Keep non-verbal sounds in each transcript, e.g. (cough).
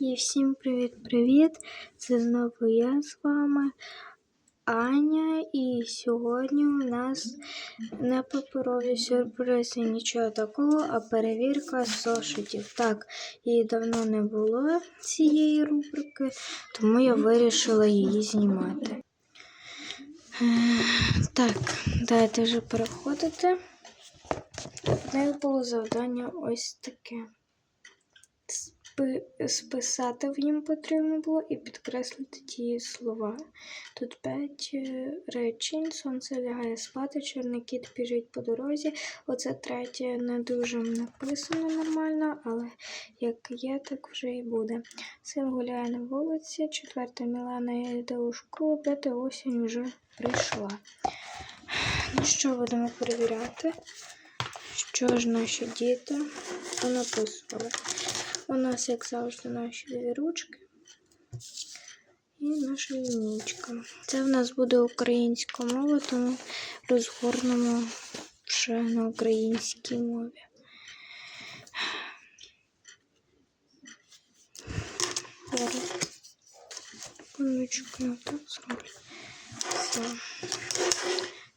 І всім привіт-привіт! Це знову я з вами, Аня, і сьогодні у нас не паперові сюрпризи, нічого такого, а перевірка зошитів. Так, її давно не було цієї рубрики, тому я вирішила її знімати. Так, давайте вже переходити. В них було завдання ось таке списати в нім потрібно було і підкреслити ті слова. Тут п'ять е, речень. Сонце лягає спати, чорний кіт біжить по дорозі. Оце третє не дуже написано нормально, але як є, так вже і буде. Син гуляє на вулиці, четверте Мілана йде у школу, п'яте осінь вже прийшла. Ну що, будемо перевіряти, що ж наші діти понаписували. У нас, як завжди, наші дві ручки і наша лінійка. Це в нас буде українська мова, тому розгорнемо ще на українській мові. Так. Все.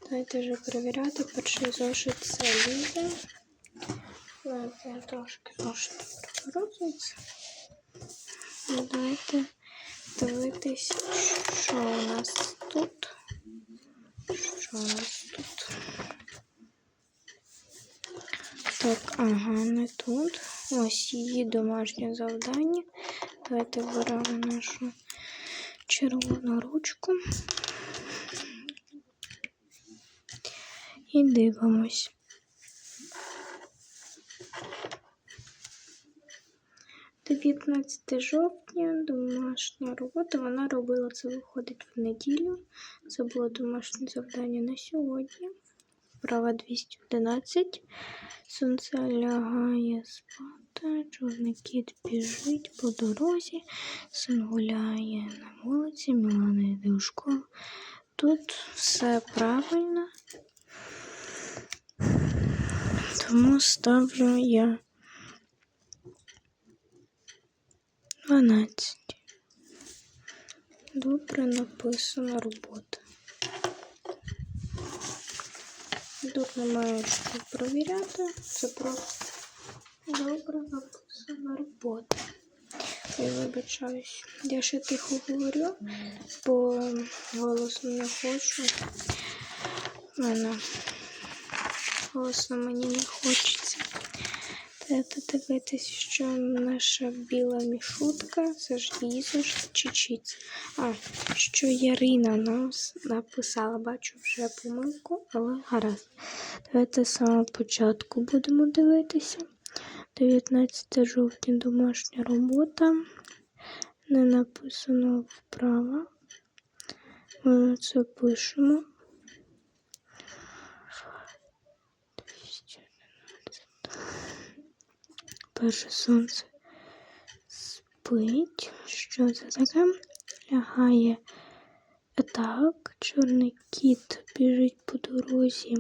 Давайте вже перевіряти. Перший зошит це Ліза. Давайте я трошки зошит розуміється. Ну, давайте дивитись, що у нас тут. Що у нас тут? Так, ага, не тут. Ось її домашнє завдання. Давайте беремо нашу червону ручку. І дивимось. Дев'ятнадцяте жовтня, домашня робота. Вона робила це виходить в неділю. Це було домашнє завдання на сьогодні. Права 211. Сонце лягає спати. Чорний кіт біжить по дорозі. Син гуляє на вулиці. Мілана йде у школу. Тут все правильно. Тому ставлю я 12. Добре написана робота. Тут немає що провіряти. Це просто добре написана робота. Я вибачаюсь. Я ще тихо говорю, бо голосно не хочу. Мене голосно мені не хочеться. Дивитись, що наша біла мішутка, це ж її чечіць. А, що Ярина нас написала, бачу вже помилку, але гаразд. Давайте з самого початку будемо дивитися. 19 жовтня домашня робота. Не написано вправо. Ми це пишемо. Перше сонце спить. Що це таке? Лягає так. Чорний кіт біжить по дорозі.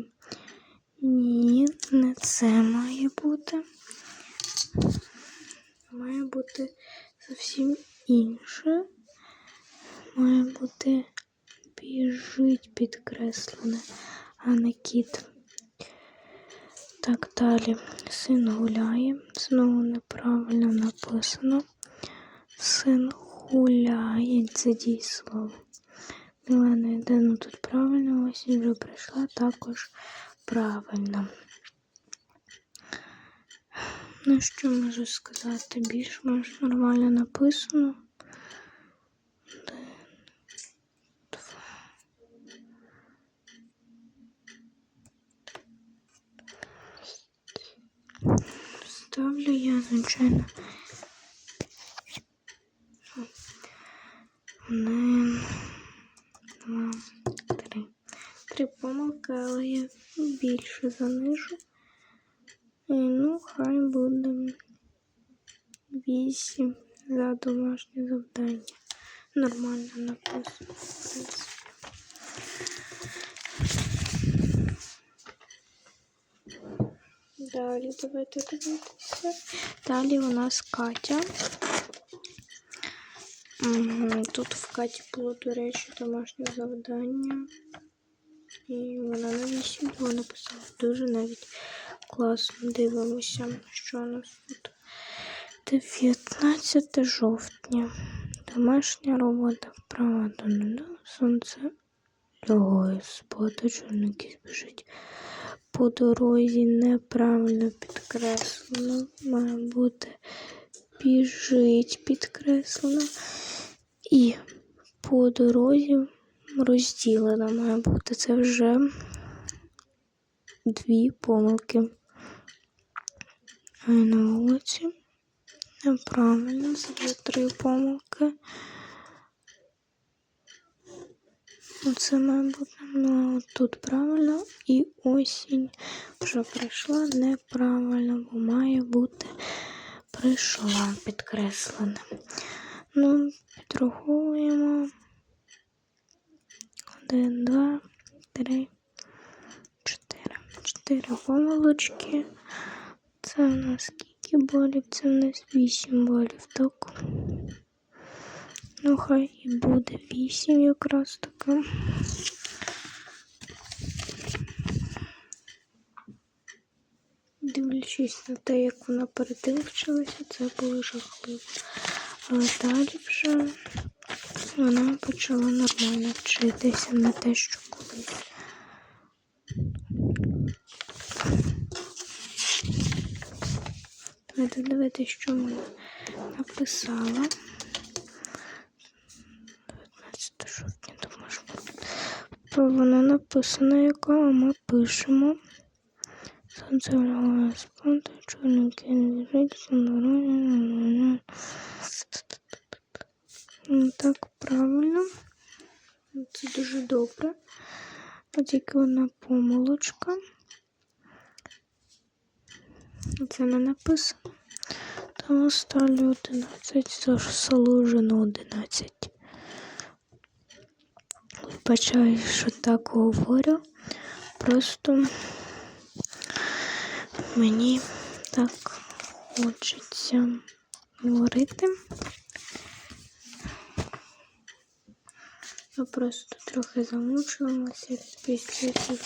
Ні, не це має бути. Має бути зовсім інше. Має бути біжить підкреслене, а не кіт. Так далі. Син гуляє. Знову неправильно написано. Син гуляє. Це дійслово. Мілана йде, ну тут правильно, осінь вже прийшла також правильно. Ну, що можу сказати? Більш-менш нормально написано. Один, два. Ставлю я, звичайно. Один, два, три. Три помилки, але я більше занижу. І, Ну, хай буде вісім за домашнє завдання. Нормально написано, в принципі. Далі давайте дивитися. Далі у нас Катя. Тут в Каті було, до речі, домашнє завдання. І вона на 8 його написала. Дуже навіть класно. Дивимося, що у нас тут. 19 жовтня. Домашня робота вправа до. Сонце лягає спати, чорники біжить. По дорозі неправильно підкреслено. Має бути біжить підкреслено. І по дорозі розділена має бути. Це вже дві помилки. А на вулиці неправильно, це три помилки. Оце має бути ну, тут правильно і осінь вже прийшла неправильно, бо має бути прийшла підкреслене. Ну, підраховуємо. Один, два, три, чотири. Чотири помилочки. Це в нас скільки балів? Це в нас вісім балів, так? Ну, хай і буде вісім якраз таки. Дивлячись на те, як вона перед тим вчилася, це було жахливо. Але далі вже вона почала нормально вчитися на те, що колись. Давайте дивитися, що вона написала. 19 жовтня, думаю, що вона написана, яка а ми пишемо. Сонце лягає спати, чорники не біжить, сонороні. Ну, Так, правильно. Це дуже добре. Тільки одна помилочка. Це не написано. Тому ставлю 11, заслужено 11. Вибачаю, що так говорю. Просто мені так хочеться говорити. Я просто трохи замучилася після цих.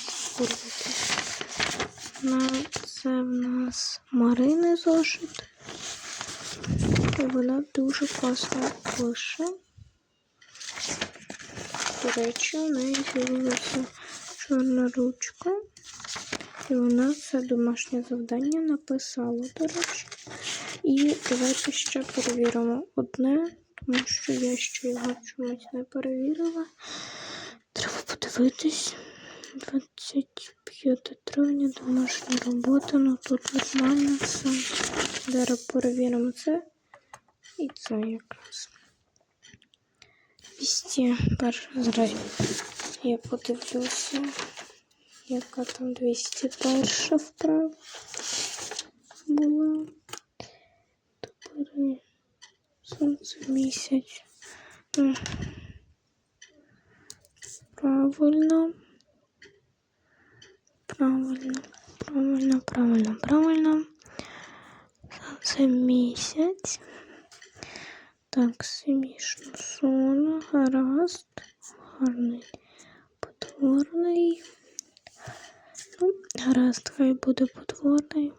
На це в нас Марини зошит. І вона дуже класно пише. До речі, у неї з'явилася чорна ручка. І вона це домашнє завдання написала, до речі. І давайте ще перевіримо одне, тому що я ще його чомусь не перевірила. Треба подивитись. 25 травня домашня робота, ну тут нормально все. Зараз перевіримо це. І це якраз. 201 зараз я подивлюся, яка там 201 вправа була. Тепер сонце місяць. Правильно. Правильно, правильно, правильно, правильно. Це місяць. Так, смішно сон, гаразд, гарний, потворний. Ну, гаразд, хай буде потворний.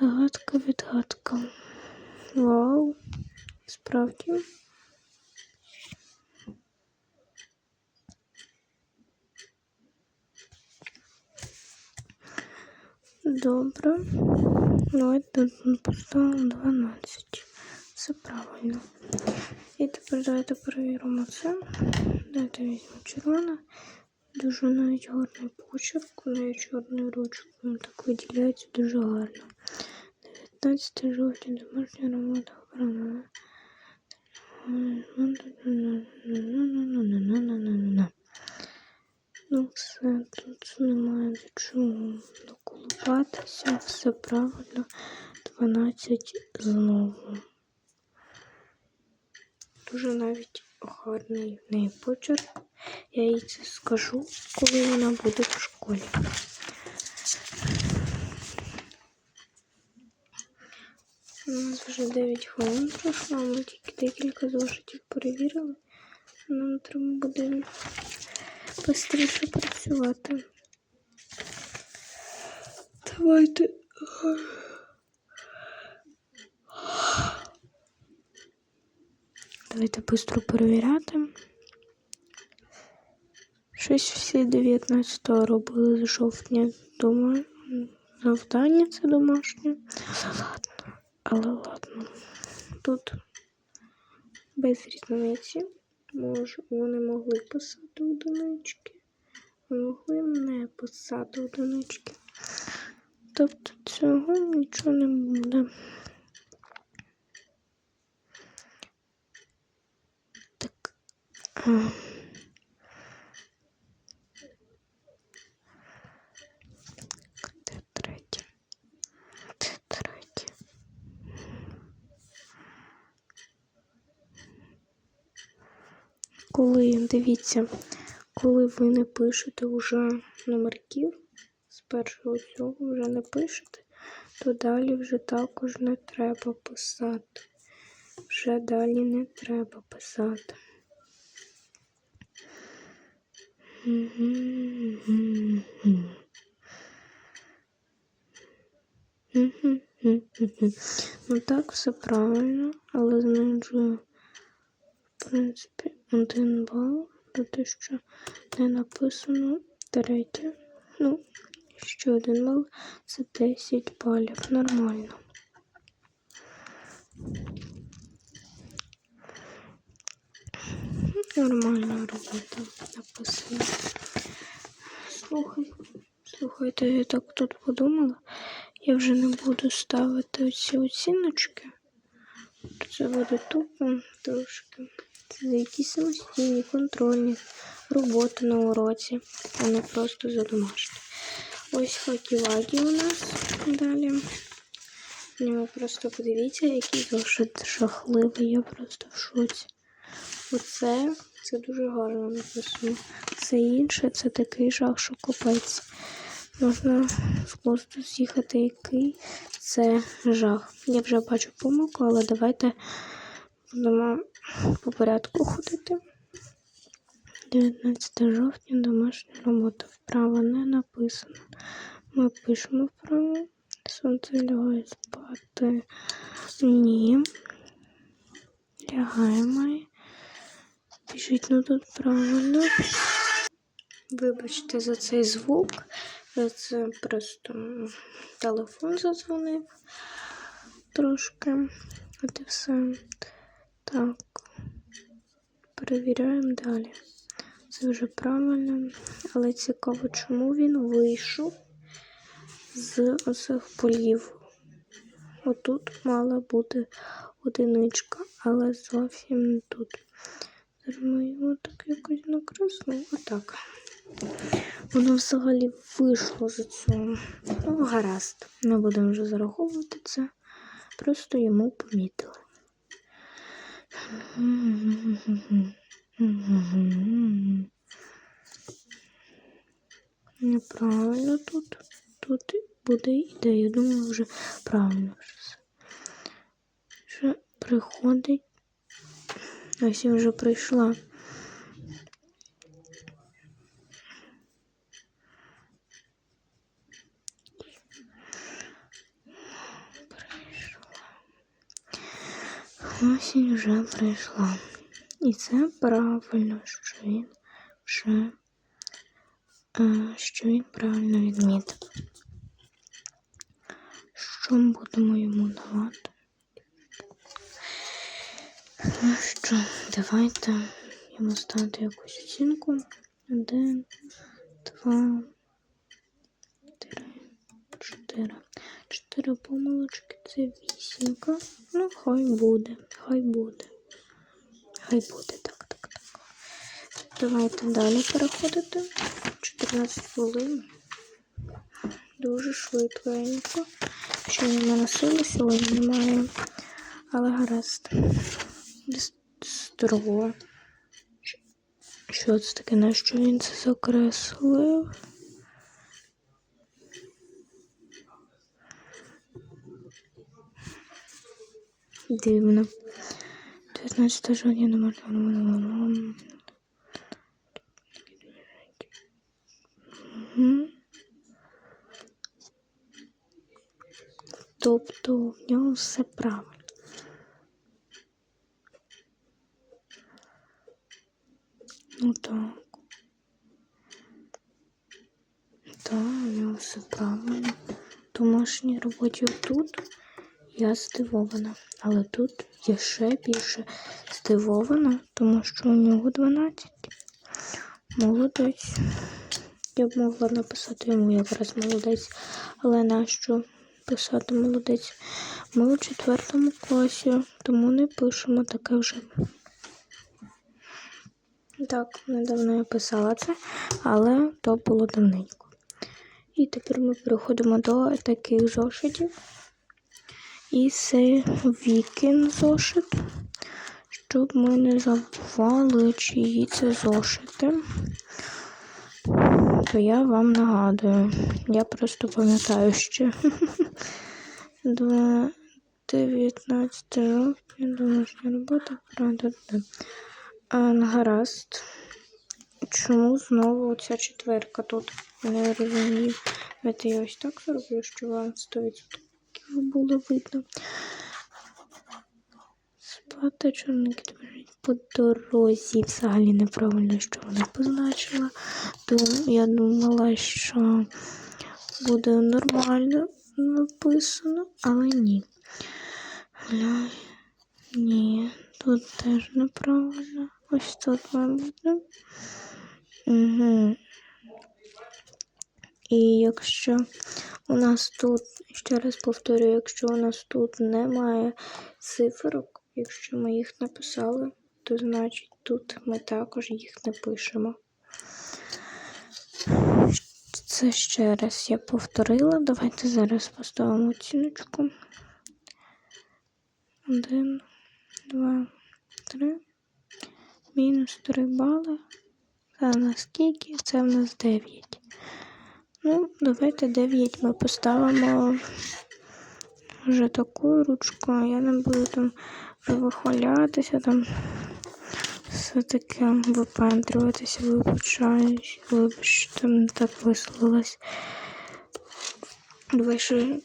Загадка відгадка. Вау, справді. Добре. Давайте поставимо 12. Все правильно. І тепер давайте перевіримо це. Давайте візьмемо червона. Дуже навіть гарний почерк. У неї чорною ручкою так виділяється дуже гарно. 19 жовтня домашня робота охорона. Ну, все, тут немає до чого доколупатися, все правильно. 12 знову. Дуже навіть гарний в неї почерк. Я їй це скажу, коли вона буде в школі. У нас вже 9 хвилин пройшло, ми тільки декілька зошитів перевірили. Нам треба буде швидше працювати. Давайте. Давайте швидко перевіряти. Щось всі 19 робили з жовтня дома. Завдання це домашнє. Але ладно. Але ладно. Тут без різниці. Може, вони могли писати одинички, а могли не писати одинички. Тобто цього нічого не буде. Так. А. Де третє? Коли, дивіться, коли ви не пишете вже номерків, з першого цього вже не пишете, то далі вже також не треба писати. Вже далі не треба писати. Ну так, все правильно, але знижую, в принципі, один бал за те, що не написано третє. Ну, ще один бал це 10 балів. Нормально. Нормальна робота написана. Слухай, слухайте, я так тут подумала. Я вже не буду ставити ці оціночки. Це буде тупо трошки. Це якісь самостійні, контрольні роботи на уроці, а не просто за домашні. Ось хакі-вакі у нас далі. Ну, просто подивіться, який зошит жахливий, я просто в шоці. Оце це дуже гарно написано. Це інше, це такий жах, що копець. Можна просто з'їхати який це жах. Я вже бачу помилку, але давайте будемо по порядку ходити. 19 жовтня домашня робота. Вправо не написано. Ми пишемо вправо. Сонце лягає спати. Ні. Лягаємо. Біжить ну тут правильно. Вибачте за цей звук. Це просто телефон задзвонив трошки. От і все. Так. Перевіряємо далі. Це вже правильно. Але цікаво, чому він вийшов з оцих полів. Отут мала бути одиничка, але зовсім не тут. Зараз ми його так якось накреслимо. Отак. Воно взагалі вийшло з цього. Ну, гаразд. Не будемо вже зараховувати це. Просто йому помітили. Неправильно тут. Тут буде ідея. Думаю, вже правильно все. Приходить. Ось я вже прийшла. Осінь вже прийшла. І це правильно, що він вже що він правильно відмітив. Що ми будемо йому давати? Ну що, давайте йому ставити якусь оцінку. Один, два, три, чотири. Чотири помилочки це вісімка. Ну, хай буде, хай буде. Хай буде, так, так, так. Давайте далі переходити. 14 хвилин. Дуже швидко. Ще не мене сьогодні немає. Але гаразд. Здорово. Що це таке? На що він це закреслив? Дивно. 19 жовтня не можна. Мгм. Тобто в нього все правильно. Ну так. Так, у нього все правильно. Домашній роботі тут я здивована. Але тут я ще більше здивована, тому що у нього 12. Молодець. Я б могла написати йому якраз молодець, але нащо писати молодець? Ми у четвертому класі, тому не пишемо таке вже. Так, недавно я писала це, але то було давненько. І тепер ми переходимо до таких зошитів. І це вікін зошит, щоб ми не забували, чиї це зошити. То я вам нагадую. Я просто пам'ятаю ще. (laughs) Два- 19 жовтня, домашня робота, правда. Да. Гаразд. Чому знову ця четверка тут? Не розумію. Давайте я ось так зроблю, щоб вам 100% було видно. Спати чорники тепер по дорозі. Взагалі неправильно, що вона позначила. Тому я думала, що буде нормально написано, але ні. Ні, тут теж неправильно. Ось тут, мабуть. да? Угу. І якщо у нас тут, ще раз повторюю, якщо у нас тут немає цифрок, якщо ми їх написали, то значить тут ми також їх не пишемо. Це ще раз я повторила. Давайте зараз поставимо оціночку. Один, два, три. Мінус три бали. Це в нас скільки? Це в нас 9. Ну, давайте 9 ми поставимо вже таку ручку. Я не буду там вихвалятися, там все таке випендрюватися, вибачаюсь, вибачте, не так висловилась. Давай ще,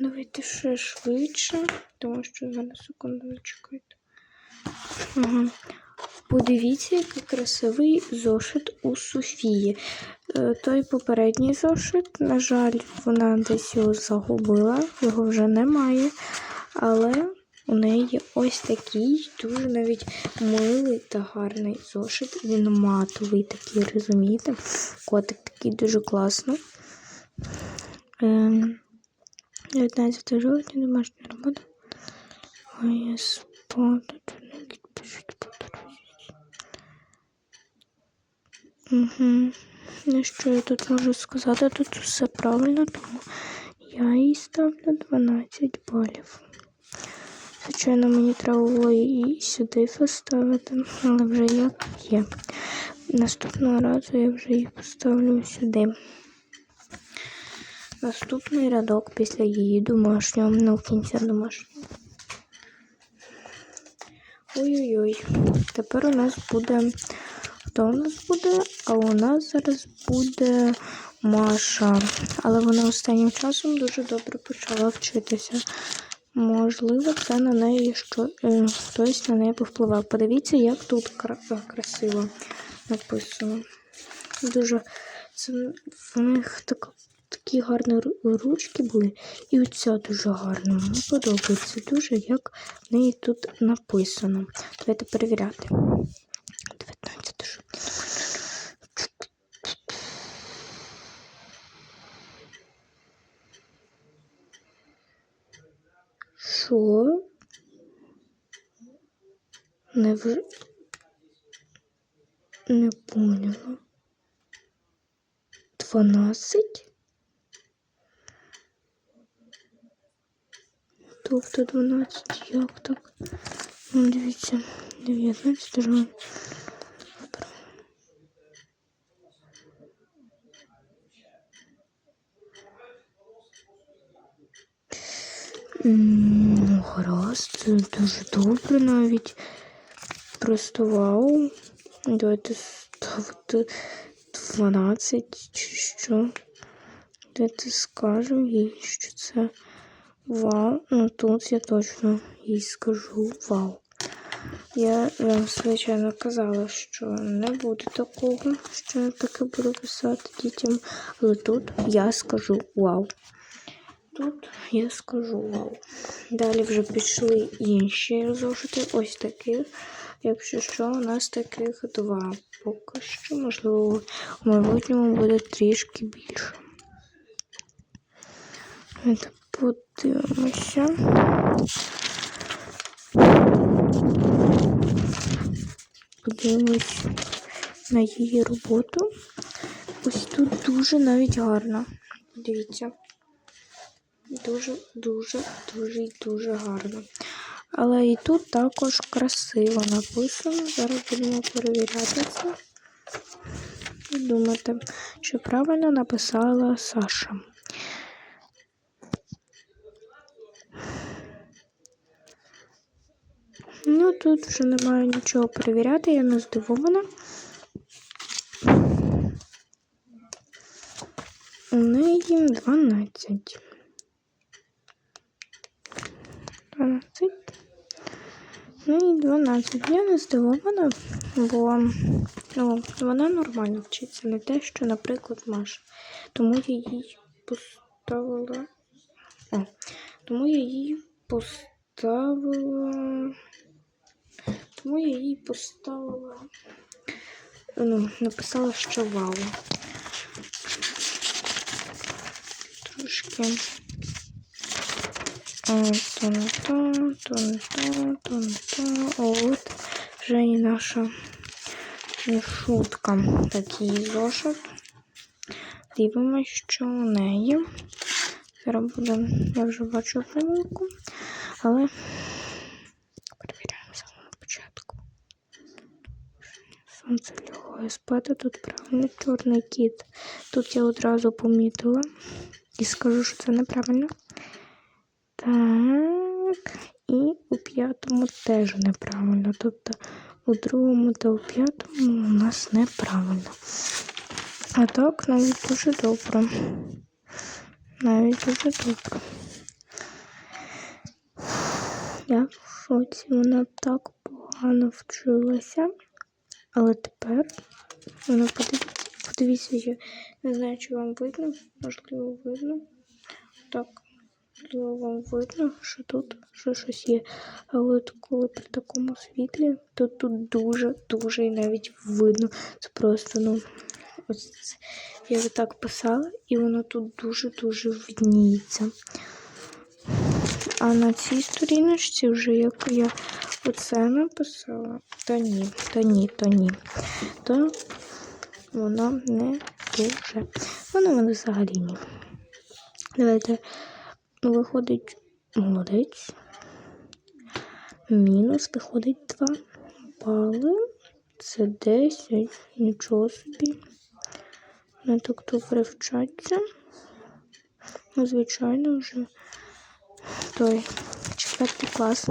давайте ще швидше, тому що зараз секунду зачекайте. Ага. Подивіться, який красивий зошит у Софії. Е, Той попередній зошит, на жаль, вона десь його загубила, його вже немає. Але у неї ось такий дуже навіть милий та гарний зошит. Він матовий такий, розумієте? Котик такий дуже класно. Ем, 19 жовтня, домашня робота. Ой, спати, чорники пишуть по дорозі. Угу. Ну що я тут можу сказати? Тут все правильно, тому я їй ставлю 12 балів. Звичайно, мені треба було і сюди поставити, але вже як є. Наступного разу я вже її поставлю сюди. Наступний рядок після її домашнього, ну, кінця домашнього. Ой-ой-ой. Тепер у нас буде. Хто у нас буде? А у нас зараз буде Маша. Але вона останнім часом дуже добре почала вчитися. Можливо, це на неї що е, хтось на неї повпливав. Подивіться, як тут красиво написано. Дуже це в них так, такі гарні ручки були. І оця дуже гарна. Мені подобається дуже, як в неї тут написано. Давайте перевіряти. 19 жовтня. Що? Не в... Не поняла. Дванадцять? Тобто дванадцять, як так? Ну, дивіться, 19 жовтня. Ну, гаразд. це дуже добре навіть. Просто вау. Давайте ставити 12 чи що. Давайте скажемо їй, що це вау. Ну тут я точно їй скажу вау. Я вам, звичайно, казала, що не буде такого, що я таке буду писати дітям. Але тут я скажу вау. Тут я скажу вау. Далі вже пішли інші зошити. Ось такі. Якщо що, у нас таких два. Поки що, можливо, в майбутньому буде трішки більше. Давайте подивимося. Подивимось на її роботу. Ось тут дуже навіть гарно. Дивіться. Дуже, дуже, дуже і дуже гарно. Але і тут також красиво написано. Зараз будемо перевіряти це. І думати, що правильно написала Саша. Ну, тут вже немає нічого перевіряти, я не здивована. У неї 12. 12. Ну і 12. Я не здивована, бо ну, вона нормально вчиться, не те, що, наприклад, Маша. Тому я їй поставила. О, тому я їй поставила. Тому я їй поставила. Ну, написала, що вау. Трошки. То не то, то не то, то не то. От вже і наша шутка. Такий зошит. Дивимось, що у неї. Зараз буде, я вже бачу помилку, але перевіряємо з самого початку. Сонце лягає спати, тут правильно чорний кіт. Тут я одразу помітила і скажу, що це неправильно. Так, і у п'ятому теж неправильно. Тобто у другому та у п'ятому у нас неправильно. А так навіть дуже добре. Навіть дуже добре. Я в шоці, вона так погано вчилася. Але тепер вона подивіться, я не знаю, чи вам видно, можливо, видно. Так, можливо, вам видно, що тут ще щось є. А от коли при такому світлі, то тут дуже-дуже і навіть видно. Це просто, ну, ось це. я отак писала, і воно тут дуже-дуже видніється. А на цій сторіночці вже як я оце написала, та ні, та ні, та ні, то воно не дуже. Воно воно взагалі ні. Давайте виходить молодець. Мінус виходить 2 бали. Це 10. Нічого собі. Не так добре вчаться. Ну, звичайно, вже той четвертий клас.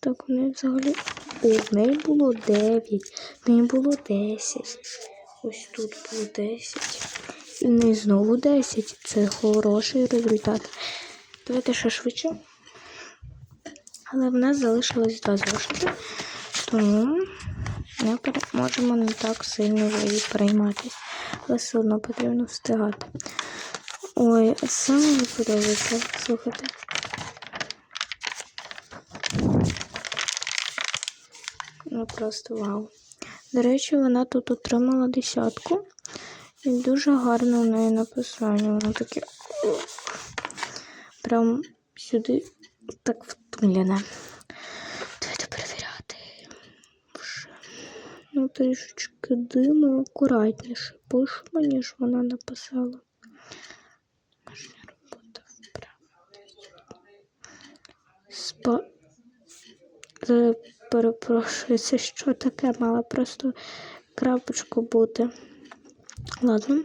Так, в неї взагалі. О, в неї було 9, в неї було 10. Ось тут було 10. І в неї знову 10. Це хороший результат. Давайте ще швидше. Але в нас залишилось два зошити, тому ми можемо не так сильно її перейматися. Але все одно потрібно встигати. Ой, це мені подобається. Слухайте. Ну просто вау. До речі, вона тут отримала десятку. І дуже гарно у неї написання. Воно таке прям сюди так втулене. Давайте перевіряти. Ну, трішечки диму, акуратніше пишемо, ніж вона написала. Домашня робота вправо. Е, Перепрошую, це що таке? Мала просто крапочку бути. Ладно.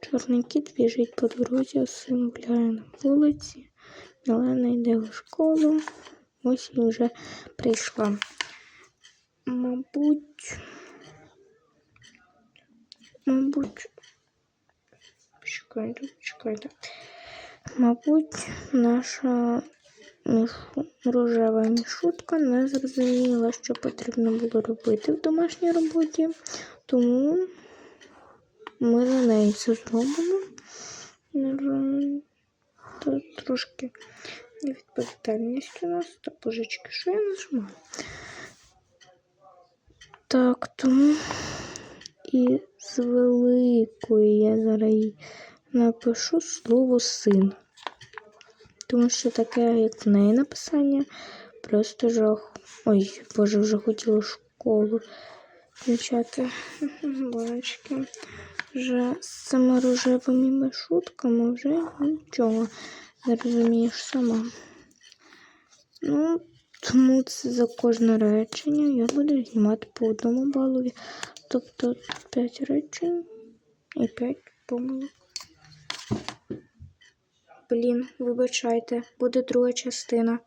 Чорний кіт біжить по дорозі, син на вулиці. Олена йде в школу. Ось і вже прийшла. Мабуть. Мабуть. Чекайте, чекайте. Мабуть, наша рожева мішутка не зрозуміла, що потрібно було робити в домашній роботі, тому ми за неї це зробимо. На Тут трошки невідповідальність у нас. Та божечки, що я нажимаю? Так, тому і з великої я зараз їй напишу слово син. Тому що таке, як в неї написання, просто жах. Ой, боже, вже хотіла школу включати. Божечки. Вже з цими рожевими шутками вже нічого не розумієш сама. Ну, тому це за кожне речення я буду знімати по одному балові. Тобто 5 речень і 5 помилок. Блін, вибачайте, буде друга частина.